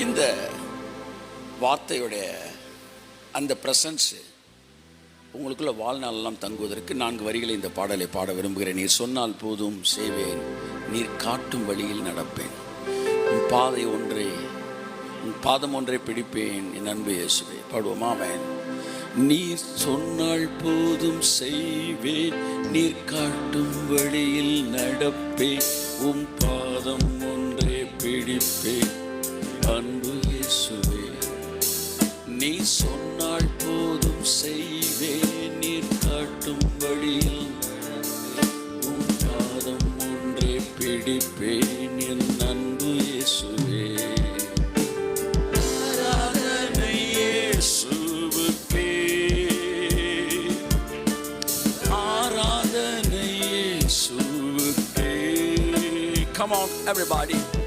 இந்த வார்த்தையுடைய அந்த பிரசன்ஸ் உங்களுக்குள்ள வாழ்நாளெல்லாம் தங்குவதற்கு நான்கு வரிகளை இந்த பாடலை பாட விரும்புகிறேன். நீர் சொன்னால் போதும் செய்வேன். நீர் காட்டும் வழியில் நடப்பேன். உன் பாதை ஒன்றை உன் பாதம் ஒன்றை பிடிப்பேன் என் அன்பு இயேசுவே. பாடுவோமா? அவன் நீர் சொன்னால் போதும் செய்வேன். நீர் காட்டும் வழியில் நடப்பேன். உன் பாதம் ஒன்று அன்பு இயேசுவே நீ சொன்னால் போதும் செய்வேன் நீர் காட்டும் வழியில் உன் பாதம் ஒன்றே பிடிப்பேன் என் அன்பு இயேசுவே Come on, everybody.